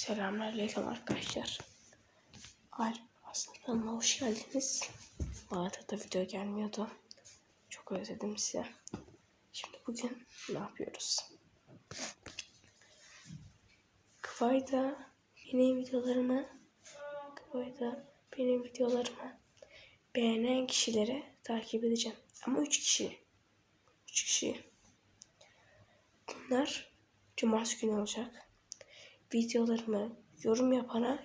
Selamünaleyküm arkadaşlar. Alp kanalıma hoş geldiniz. Bayağıdır da video gelmiyordu. Çok özledim size. Şimdi bugün ne yapıyoruz? Kıvayda benim videolarımı Kıvayda benim videolarımı beğenen kişilere takip edeceğim. Ama 3 kişi. 3 kişi. Bunlar cumartesi günü olacak videolarımı yorum yapana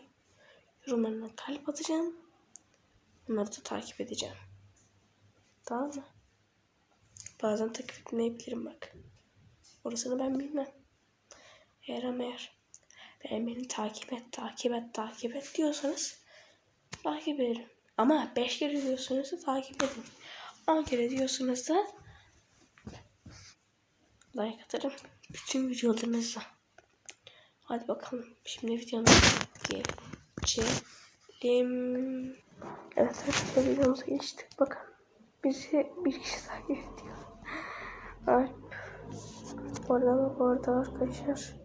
yorumlarına kalp atacağım. Onları da takip edeceğim. Tamam mı? Bazen takip etmeyebilirim bak. Orasını ben bilmem. Eğer ama eğer ben beni takip et, takip et, takip et diyorsanız takip ederim. Ama 5 kere diyorsanız da takip edin. 10 kere diyorsanız da like atarım. Bütün videolarınızı. Hadi bakalım. Şimdi videomuza geçelim. Evet arkadaşlar videomuza geçtik. Bakın. Bizi bir kişi takip ediyor. Alp. Orada mı bu arada arkadaşlar?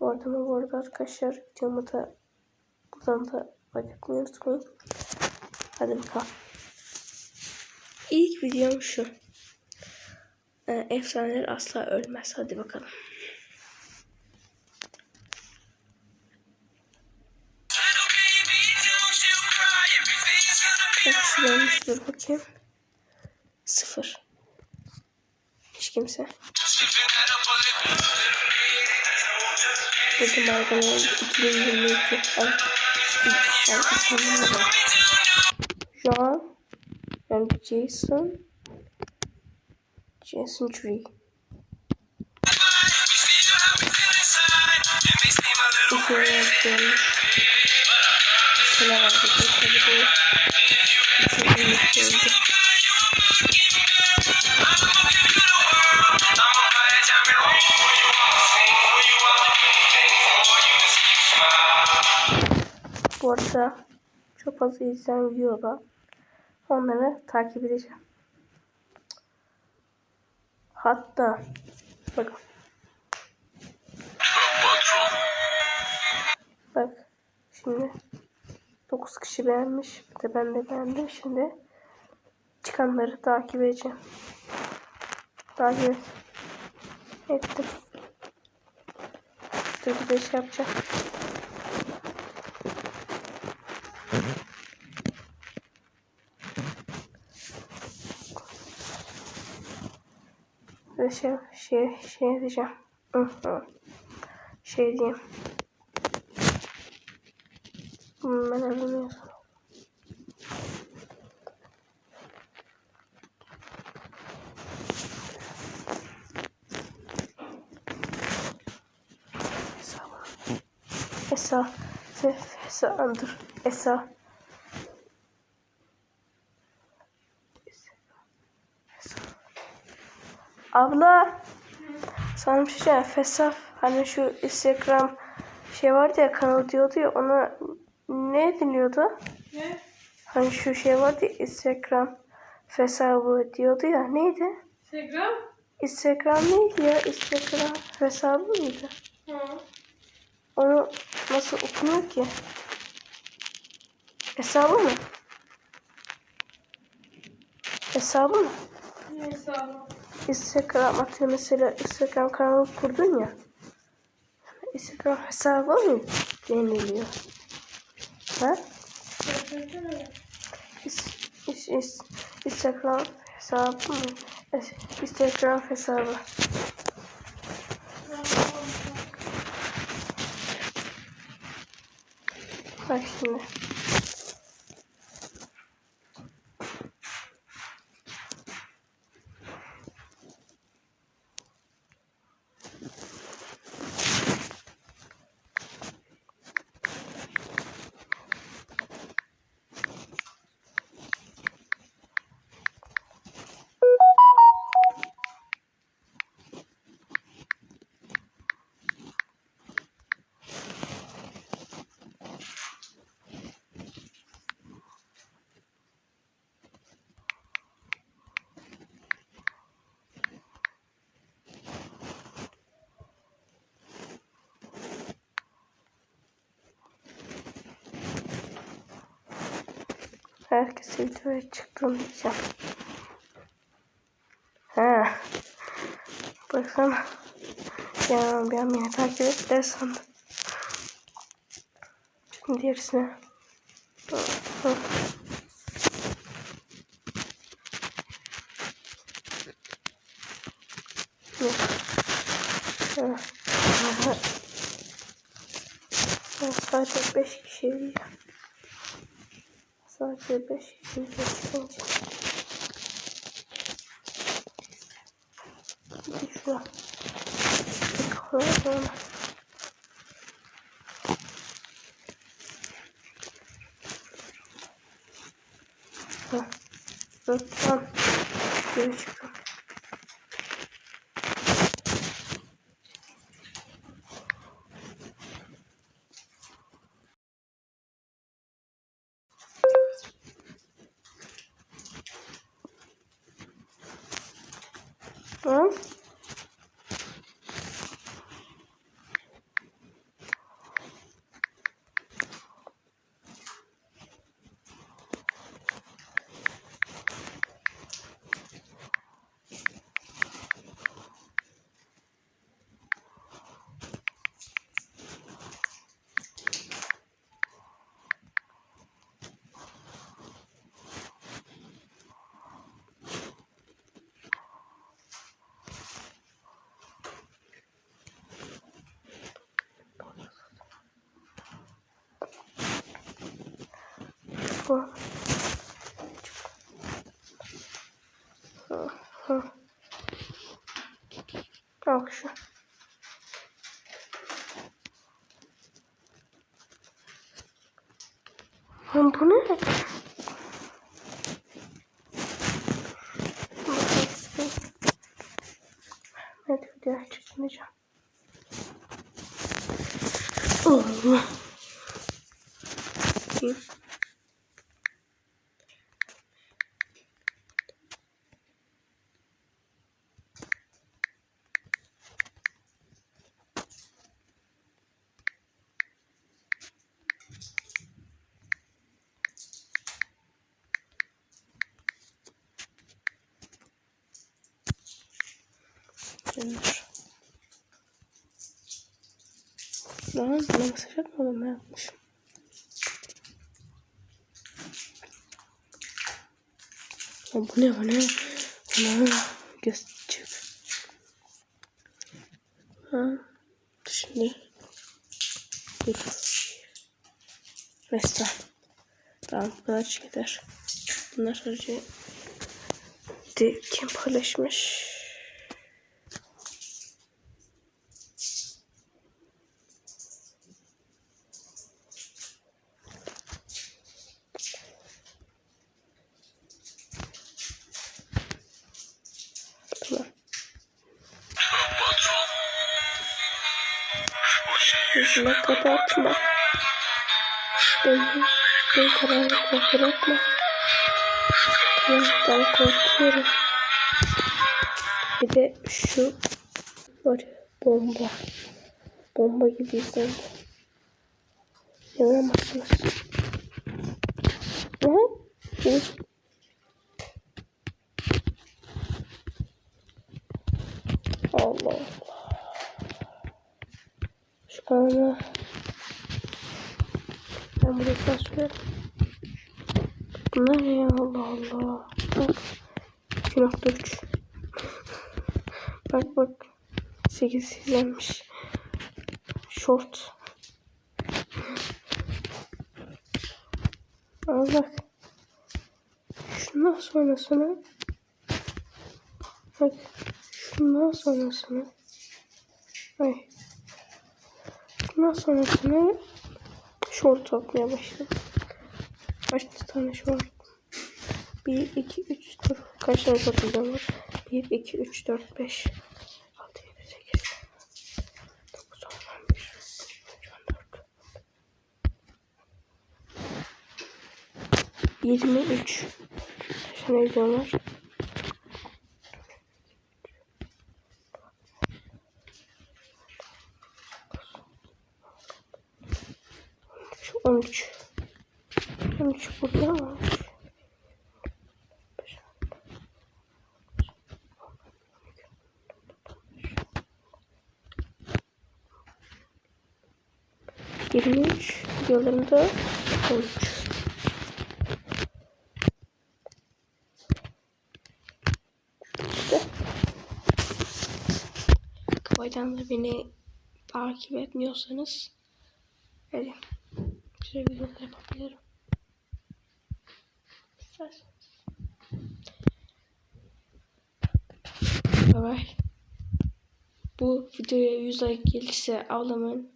Orada mı bu arada arkadaşlar? Videomu da buradan da bakmayı. Hadi bakalım. İlk videom şu. Ee, efsaneler asla ölmez. Hadi bakalım. Olmuştur bakayım. Sıfır. Hiç kimse. Bugün Margan oldu. 2022. Ay. Ben tanımıyorum. John. Yani Jason. Jason Tree. İki olarak gelmiş. Selam arkadaşlar. Çok fazla izlenen video var. Onları takip edeceğim. Hatta bakın. Bak şimdi 9 kişi beğenmiş. Bir de ben de beğendim. Şimdi çıkanları takip edeceğim. Takip et. ettim. Dur bir şey yapacağım. Ve şey, şey, şey diyeceğim. Şey diyeyim. Ben bilmiyorum. Esa. Esa. Esa. Dur. Esa. Abla. Sana bir şey diyeceğim. Fesaf. Hani şu Instagram şey vardı ya kanal diyordu ya ona ne dinliyordu? Ne? Hani şu şey vardı ya Instagram hesabı diyordu ya neydi? Instagram? Instagram neydi ya? Instagram hesabı mıydı? Hı. Onu nasıl okunuyor ki? Hesabı mı? Hesabı mı? Hesabı? Instagram atıyor mesela Instagram kanalı kurdun ya. Instagram hesabı mı deniliyor? Ha? Instagram hesabı mı? Instagram hesabı. Bak şimdi. Herkese videoya çıktım diyeceğim. He. Baksana. Ya bir an beni takip ettiler sandım. Şimdi diğerisine. Sadece 5 kişiyim. Sadece 5 kişi çıkınca. Bir şu. Bir koyalım. Heh. Lütfen. Geri çıkın. Bu. Al şu. Lan bu ne? Evet video çekmeyeceğim. Allah. Bakayım. Dur. Lan buna mesaj atmadım ne yapmışım. Lan bu ne bu ne? Bu ne? Göz çık. Ha. Şimdi. Dur. Resta. Tamam bu kadar yeter. Bunlar sadece de kim paylaşmış? Yüzüme kapatma. Beni bir karanlıkla bırakma. Karanlıktan korkuyorum. Bir de şu var ya bomba. Bomba gibi izlendi. Yanamazsınız. Ne? Ne? Allah Allah. Kanalı ben buraya sansürlerim. Bunlar ne ya Allah Allah. Bak. 2.3 Bak bak. 8 izlenmiş. Short. Al bak. Şundan sonrasını bak. Şundan sonrasını ay. Şundan sonrasını short atmaya başladım. Kaç tane short? 1, 2, 3, dur. Kaç tane short izlem var? 1, 2, 3, 4, 5, 6, 7, 8, 9, 10, 11, 12, 13. 23. Kaç tane videom var? 13. 13 burada var. Yirmi üç yılında. Kıvaydan da beni takip etmiyorsanız öyle şöyle videolar yapabilirim. Bye bye. Bu videoya 100 like gelirse ablamın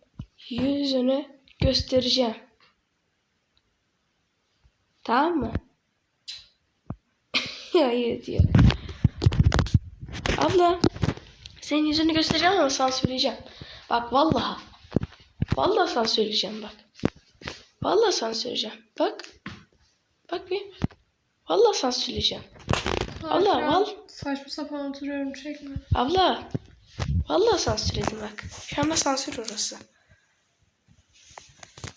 yüzünü göstereceğim. Tamam mı? Hayır diyor. Abla senin yüzünü göstereceğim ama sana söyleyeceğim. Bak vallahi. Vallahi sana söyleyeceğim bak. Vallahi sana söyleyeceğim. Bak. Bak bir. Vallahi sana söyleyeceğim. Allah, val. Saçma sapan oturuyorum çekme. Abla. Vallahi sansürledim bak. Şu anda sansür orası.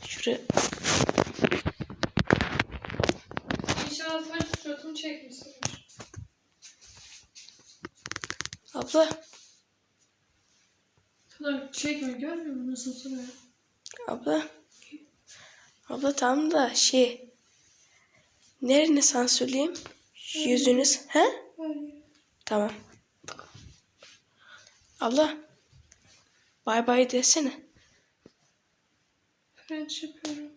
Şuraya. İnşallah saç suratını çekmişsindir. Abla. Kadar çekme görmüyor musun nasıl oturuyor? Abla. Abla tam da şey. Nereni sansürleyeyim? Yüzünüz. He? Tamam. Abla. Bay bay desene. French yapıyorum.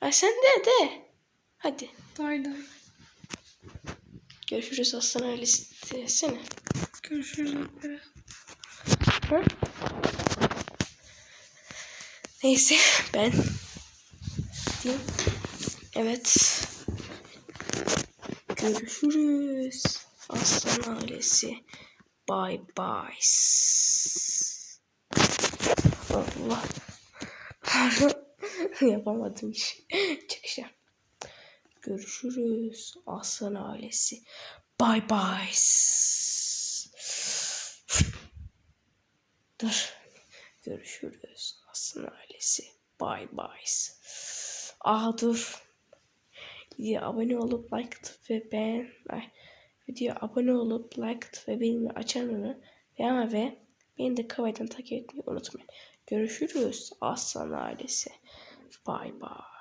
Ay sen de de. Hadi. Day day. Görüşürüz aslan ailesi desene. Görüşürüz Alperen. Neyse ben. Evet. Görüşürüz. Aslan ailesi. Bye bye. Allah. Yapamadım iş. Çıkışa. Görüşürüz. Aslan ailesi. Bye bye. Dur. Görüşürüz. Aslan ailesi. Bye bye. Aa dur. Videoya abone olup like ve beğen. Ay, videoya abone olup like ve bildirimleri açanları ama ve beni de kavaydan takip etmeyi unutmayın. Görüşürüz. Aslan ailesi. Bye bye.